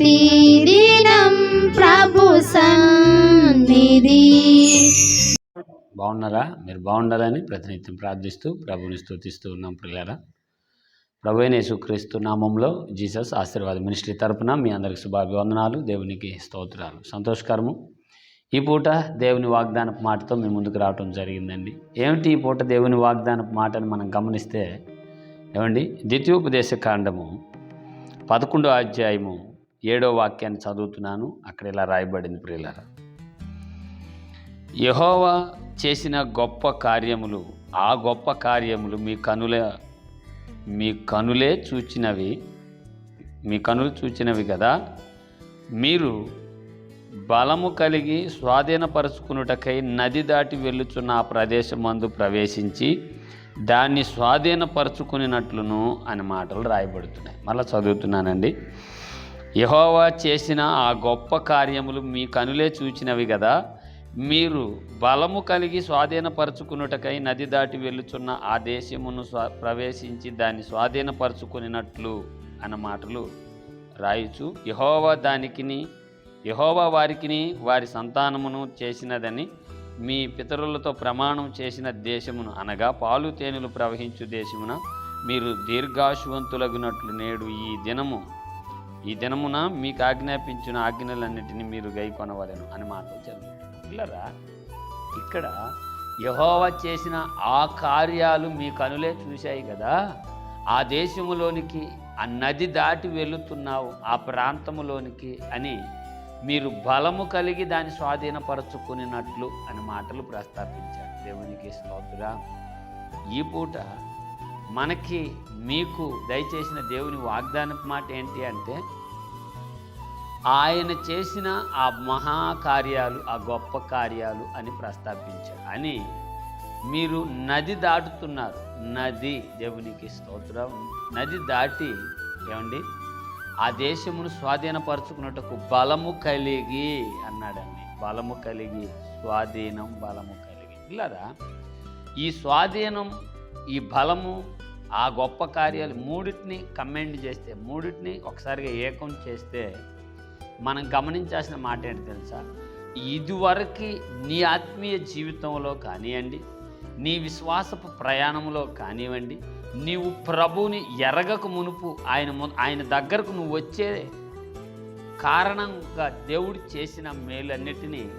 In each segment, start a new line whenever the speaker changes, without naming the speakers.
ప్రతిదినం ప్రభు సన్నిధి.
బాగున్నారా? మీరు బాగుండాలని ప్రతినిత్యం ప్రార్థిస్తూ ప్రభుని స్థుతిస్తూ ఉన్నాం పిల్లరా ప్రభు అయిన యేసుక్రీస్తు నామంలో జీసస్ ఆశీర్వాద మినిస్ట్రీ తరపున మీ అందరికి శుభాభివందనాలు దేవునికి స్తోత్రాలు. సంతోషకరము. ఈ పూట దేవుని వాగ్దానపు మాటతో మీ ముందుకు రావటం జరిగిందండి. ఏమిటి ఈ పూట దేవుని వాగ్దానపు మాటను మనం గమనిస్తే ఏమండి? ద్వితీయోపదేశ కాండము పదకొండో అధ్యాయము ఏడో వాక్యాన్ని చదువుతున్నాను. అక్కడ ఇలా రాయబడింది ప్రియులరా. యహోవా చేసిన గొప్ప కార్యములు ఆ గొప్ప కార్యములు మీ కనుల మీ కనులే చూచినవి మీ కనులు చూచినవి కదా. మీరు బలము కలిగి స్వాధీనపరుచుకున్నటకై నది దాటి వెళ్ళుచున్న ఆ ప్రదేశమందు ప్రవేశించి దాన్ని స్వాధీనపరుచుకునినట్లును అని మాటలు రాయబడుతున్నాయి. మళ్ళీ చదువుతున్నానండి. యహోవా చేసిన ఆ గొప్ప కార్యములు మీ కనులే చూచినవి కదా మీరు బలము కలిగి స్వాధీనపరచుకున్నటకై నది దాటి వెళ్ళుచున్న ఆ దేశమును స్వా ప్రవేశించి దాన్ని స్వాధీనపరచుకునినట్లు అన్న మాటలు రాయుచు. యహోవా దానికిని యహోవా వారికిని వారి సంతానమును చేసినదని మీ పితరులతో ప్రమాణం చేసిన దేశమును అనగా పాలు తేనెలు ప్రవహించు దేశమున మీరు దీర్ఘాశువంతులగినట్లు నేడు ఈ దినము ఈ దినమున మీకు ఆజ్ఞాపించిన ఆజ్ఞలన్నిటిని మీరు గైకొనవలను అని మాటలు చదువు పిల్లరా ఇక్కడ యహోవ చేసిన ఆ కార్యాలు మీ కనులే చూశాయి కదా. ఆ దేశములోనికి ఆ నది దాటి వెళుతున్నావు ఆ ప్రాంతములోనికి అని మీరు బలము కలిగి దాన్ని స్వాధీనపరచుకునినట్లు అని మాటలు ప్రస్తాపించారు దేవునికి స్తోత్ర. ఈ పూట మనకి మీకు దయచేసిన దేవుని వాగ్దానపు మాట ఏంటి అంటే ఆయన చేసిన ఆ మహాకార్యాలు ఆ గొప్ప కార్యాలు అని ప్రస్తావించాడు అని మీరు నది దాటుతున్నారు. నది దేవునికి స్తోత్రం. నది దాటి ఏమండి? ఆ దేశమును స్వాధీనపరచుకున్నట్టుకు బలము కలిగి అన్నాడండి. బలము కలిగి స్వాధీనం బలము కలిగి. ఇలాగా ఈ స్వాధీనం ఈ బలము ఆ గొప్ప కార్యాలు మూడింటిని కమెండ్ చేస్తే మూడింటిని ఒకసారిగా ఏకం చేస్తే మనం గమనించాల్సిన మాట ఏంటి తెలుసా? ఇదివరకు నీ ఆత్మీయ జీవితంలో కానివ్వండి నీ విశ్వాసపు ప్రయాణంలో కానివ్వండి నీవు ప్రభువుని ఎరగక మునుపు ఆయన ము- ఆయన దగ్గరకు నువ్వు వచ్చే కారణంగా దేవుడు చేసిన మేలన్నిటినీ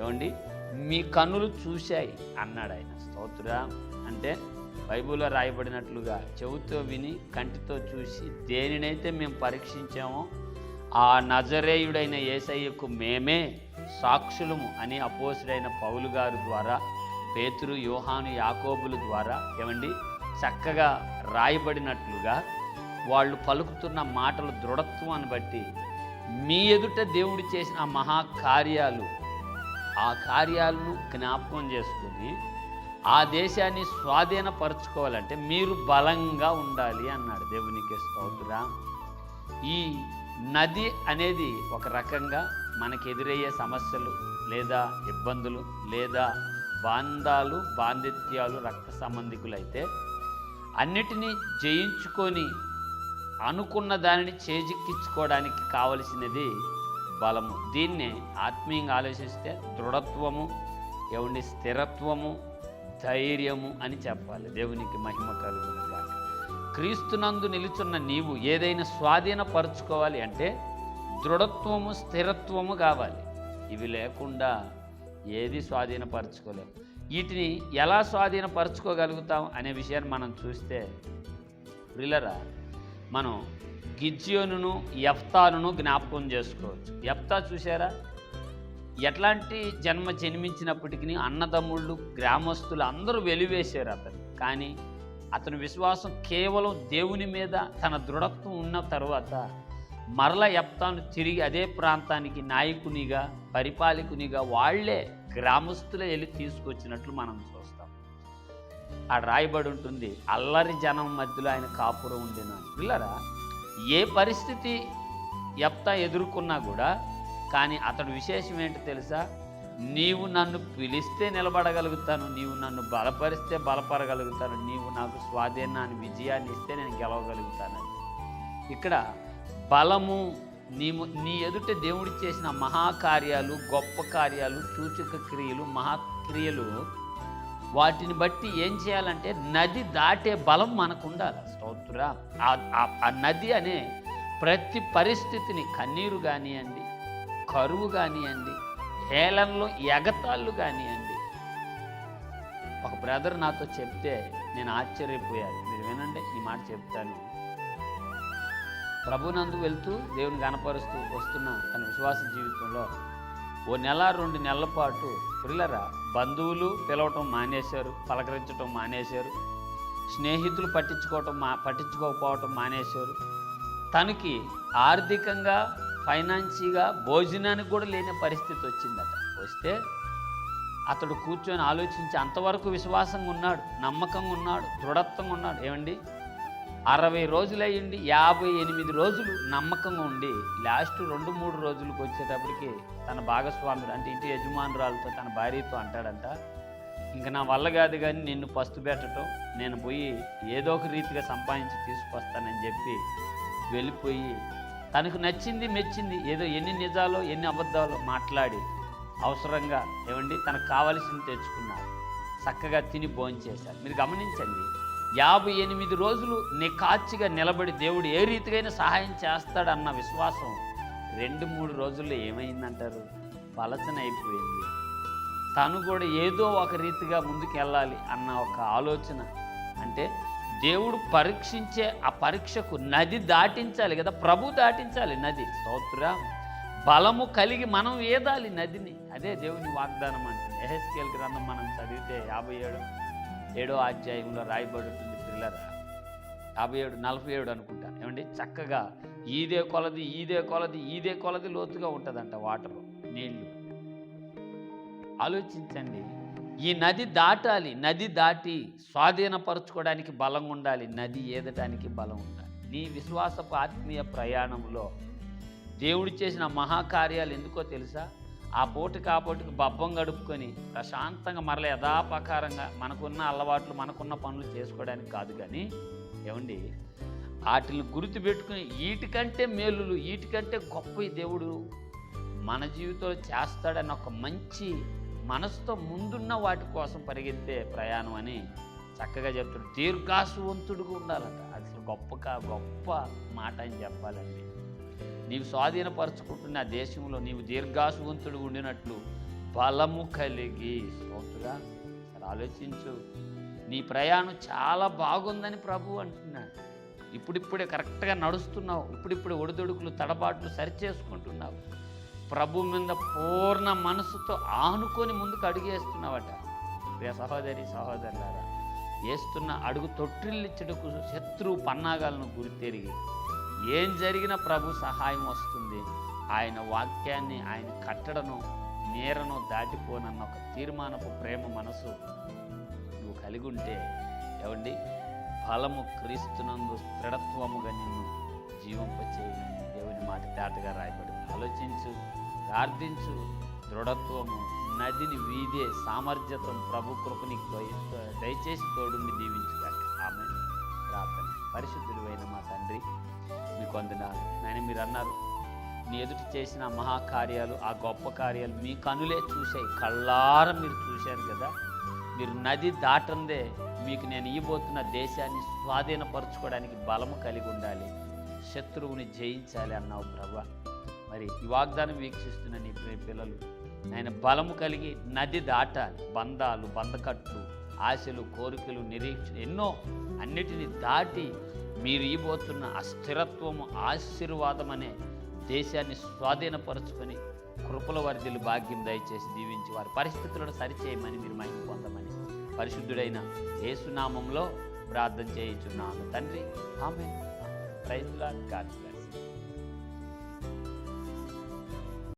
ఏమండి? మీ కన్నులు చూశాయి అన్నాడు ఆయన. స్తోత్ర. అంటే బైబిల్లో రాయబడినట్లుగా చెవుతో విని కంటితో చూసి దేనినైతే మేము పరీక్షించామో ఆ నజరేయుడైన ఏసయ్యకు మేమే సాక్షులము అని అపోసుడైన పౌలు గారు ద్వారా పేతురు యోహాను యాకోబుల ద్వారా ఏమండి? చక్కగా రాయబడినట్లుగా వాళ్ళు పలుకుతున్న మాటల దృఢత్వాన్ని బట్టి మీ ఎదుట దేవుడు చేసిన మహాకార్యాలు ఆ కార్యాలను జ్ఞాపకం చేసుకొని ఆ దేశాన్ని స్వాధీనపరచుకోవాలంటే మీరు బలంగా ఉండాలి అన్నాడు దేవునికి స్తోత్ర. ఈ నది అనేది ఒక రకంగా మనకు ఎదురయ్యే సమస్యలు లేదా ఇబ్బందులు లేదా బాంధాలు బాంధిత్యాలు రక్త సంబంధికులైతే అన్నిటినీ జయించుకొని అనుకున్న దానిని చేజిక్కించుకోవడానికి కావలసినది బలము. దీన్నే ఆత్మీయంగా ఆలోచిస్తే దృఢత్వము ఏమండి స్థిరత్వము ధైర్యము అని చెప్పాలి. దేవునికి మహిమ కలుగునుగా క్రీస్తునందు నిలుచున్న నీవు ఏదైనా స్వాధీనపరచుకోవాలి అంటే దృఢత్వము స్థిరత్వము కావాలి. ఇవి లేకుండా ఏది స్వాధీనపరచుకోలేము వీటిని ఎలా స్వాధీనపరచుకోగలుగుతాం అనే విషయాన్ని మనం చూస్తే ప్రిలరా మనం గిజ్యోను ఎఫ్తాను జ్ఞాపకం చేసుకోవచ్చు. ఎఫ్తా చూసారా ఎట్లాంటి జన్మ జన్మించినప్పటికీ అన్నదమ్ముళ్ళు గ్రామస్తులు అందరూ వెలివేశారు అతను కానీ అతని విశ్వాసం కేవలం దేవుని మీద తన దృఢత్వం ఉన్న తర్వాత మరల యప్తాను తిరిగి అదే ప్రాంతానికి నాయకునిగా పరిపాలకునిగా వాళ్ళే గ్రామస్తులే వెళ్ళి తీసుకొచ్చినట్లు మనం చూస్తాం. ఆ రాయబడి ఉంటుంది అల్లరి జనం మధ్యలో ఆయన కాపురం ఉండేనా పిల్లరా ఏ పరిస్థితి యప్తా ఎదుర్కొన్నా కూడా కానీ అతడు విశేషం ఏంటి తెలుసా? నీవు నన్ను పిలిస్తే నిలబడగలుగుతాను నీవు నన్ను బలపరిస్తే బలపరగలుగుతాను నీవు నాకు స్వాధీనాన్ని విజయాన్ని ఇస్తే నేను గెలవగలుగుతానని ఇక్కడ బలము నీము నీ ఎదుట దేవుడు చేసిన మహాకార్యాలు గొప్ప కార్యాలు సూచక క్రియలు మహాక్రియలు వాటిని బట్టి ఏం చేయాలంటే నది దాటే బలం మనకు ఉండాలి స్తోత్ర. ఆ- ఆ- ఆ నది అనే ప్రతి పరిస్థితిని కన్నీరు కానివ్వండి కరువు కానివ్వండి హేళనలో ఎగతాళ్ళు కానివ్వండి. ఒక బ్రదర్ నాతో చెప్తే నేను ఆశ్చర్యపోయాను. మీరు వినండి ఈ మాట చెప్తాను. ప్రభునందు వెళ్తూ దేవుని గనపరుస్తూ వస్తున్న తన విశ్వాస జీవితంలో ఓ నెల రెండు నెలల పాటు పిల్లరా బంధువులు పిలవటం మానేశారు పలకరించటం మానేశారు స్నేహితులు పట్టించుకోవటం మా పట్టించుకోకపోవటం మానేశారు. తనకి ఆర్థికంగా ఫైనాన్షియల్గా భోజనానికి కూడా లేని పరిస్థితి వచ్చిందట. వస్తే అతడు కూర్చొని ఆలోచించి అంతవరకు విశ్వాసంగా ఉన్నాడు నమ్మకంగా ఉన్నాడు దృఢత్వంగా ఉన్నాడు. ఏమండి? అరవై రోజులు అయ్యింది యాభై ఎనిమిది రోజులు నమ్మకంగా ఉండి లాస్ట్ రెండు మూడు రోజులకు వచ్చేటప్పటికి తన భాగస్వాముడు అంటే ఇంటి యజమానురాలతో తన భార్యతో అంటాడంట ఇంక నా వల్ల కాదు కానీ నిన్ను పస్తు పెట్టడం నేను పోయి ఏదో ఒక రీతిగా సంపాదించి తీసుకొస్తానని చెప్పి వెళ్ళిపోయి తనకు నచ్చింది మెచ్చింది ఏదో ఎన్ని నిజాలో ఎన్ని అబద్ధాలో మాట్లాడి అవసరంగా ఏమండి తనకు కావలసింది తెచ్చుకున్నారు. చక్కగా తిని భోంచేశారు మీరు గమనించండి యాభై ఎనిమిది రోజులు నికాచిగా నిలబడి దేవుడు ఏ రీతికైనా సహాయం చేస్తాడన్న విశ్వాసం రెండు మూడు రోజుల్లో ఏమైందంటారు? పలచన అయిపోయింది. తను కూడా ఏదో ఒక రీతిగా ముందుకు వెళ్ళాలి అన్న ఒక ఆలోచన. అంటే దేవుడు పరీక్షించే ఆ పరీక్షకు నది దాటించాలి కదా ప్రభు దాటించాలి నది. స్తోత్ర. బలము కలిగి మనం ఏదాలి నదిని? అదే దేవుని వాగ్దానం అంటుంది. ఎహెస్కేల్ గ్రంథం మనం చదివితే యాభై ఏడు ఏడో అధ్యాయంలో రాయబడి ఉంటుంది పిల్లరా. యాభై ఏడు నలభై ఏడు అనుకుంటాను ఏమండి? చక్కగా ఈదే కొలది ఈదే కొలది ఈదే కొలది లోతుగా ఉంటుందంట వాటర్ నీళ్ళు. ఆలోచించండి. ఈ నది దాటాలి. నది దాటి స్వాధీనపరచుకోవడానికి బలం ఉండాలి. నది ఏదటానికి బలం ఉండాలి. నీ విశ్వాసపు ఆత్మీయ ప్రయాణంలో దేవుడు చేసిన మహాకార్యాలు ఎందుకో తెలుసా? ఆ పోటు ఆ బబ్బం గడుపుకొని ప్రశాంతంగా మరల యథాపకారంగా మనకున్న అలవాట్లు మనకున్న పనులు చేసుకోవడానికి కాదు కానీ ఏమండి? వాటిని గుర్తుపెట్టుకుని వీటికంటే మేలులు వీటికంటే గొప్ప ఈ దేవుడు మన జీవితంలో చేస్తాడని ఒక మంచి మనసుతో ముందున్న వాటి కోసం పరిగెత్తే ప్రయాణం అని చక్కగా చెప్తాడు దీర్ఘాసువంతుడుగా ఉండాలట. అసలు గొప్ప గొప్ప మాట అని చెప్పాలండి. నీవు స్వాధీనపరచుకుంటున్న ఆ దేశంలో నీవు దీర్ఘాసువంతుడు ఉండినట్లు బలము కలిగి స్తోత్రుగా అసలు ఆలోచించు. నీ ప్రయాణం చాలా బాగుందని ప్రభు అంటున్నాడు. ఇప్పుడిప్పుడే కరెక్ట్గా నడుస్తున్నావు. ఇప్పుడిప్పుడే ఒడిదొడుకులు తడబాట్లు సరిచేసుకుంటున్నావు. ప్రభు మీద పూర్ణ మనసుతో ఆనుకొని ముందుకు అడుగేస్తున్నావట. ప్రియ సహోదరి సహోదరులారా వేస్తున్న అడుగు తొట్టిల్లిచ్చటకు శత్రువు పన్నాగాలను గురితెరిగి ఏం జరిగినా ప్రభు సహాయం వస్తుంది. ఆయన వాక్యాన్ని ఆయన కట్టడను నేరను దాటిపోనన్న ఒక తీర్మానపు ప్రేమ మనసు నువ్వు కలిగి ఉంటే ఏమండి? ఫలము క్రీస్తునందు స్థిరత్వముగా నిన్ను జీవింపచేయని దేవుని మాట తేటగా రాయబడింది. ఆలోచించు. ప్రార్థించు దృఢత్వము నదిని వీదే సామర్థ్యతం ప్రభు కృపని దయచేసి తోడుని దీవించుగాక. ఆమె ప్రార్థన. పరిశుద్ధుడు అయిన మా తండ్రి మీకు వందనాలు. నేను మీరు అన్నారు నీ ఎదుటి చేసిన మహాకార్యాలు ఆ గొప్ప కార్యాలు మీ కనులే చూశాయి. కళ్ళార మీరు చూశారు కదా? మీరు నది దాటందే మీకు నేను ఇవ్వబోతున్న దేశాన్ని స్వాధీనపరచుకోవడానికి బలము కలిగి ఉండాలి. శత్రువుని జయించాలి అన్నావు ప్రభా. మరి ఈ వాగ్దానం వీక్షిస్తున్న నీ పిల్లలు. ఆయన బలము కలిగి నది దాటాలి. బంధాలు బంధకట్లు ఆశలు కోరికలు నిరీక్షణ ఎన్నో అన్నిటిని దాటి మీరు ఇవ్వబోతున్న అస్థిరత్వము ఆశీర్వాదం అనే దేశాన్ని స్వాధీనపరచుకొని కృపల వర్ధులు భాగ్యం దయచేసి దీవించి వారి పరిస్థితులను సరిచేయమని మీరు మహిమ పొందమని పరిశుద్ధుడైన యేసునామంలో ప్రార్థన చేయించున్నాను. తండ్రి ఆమె ప్రైజ్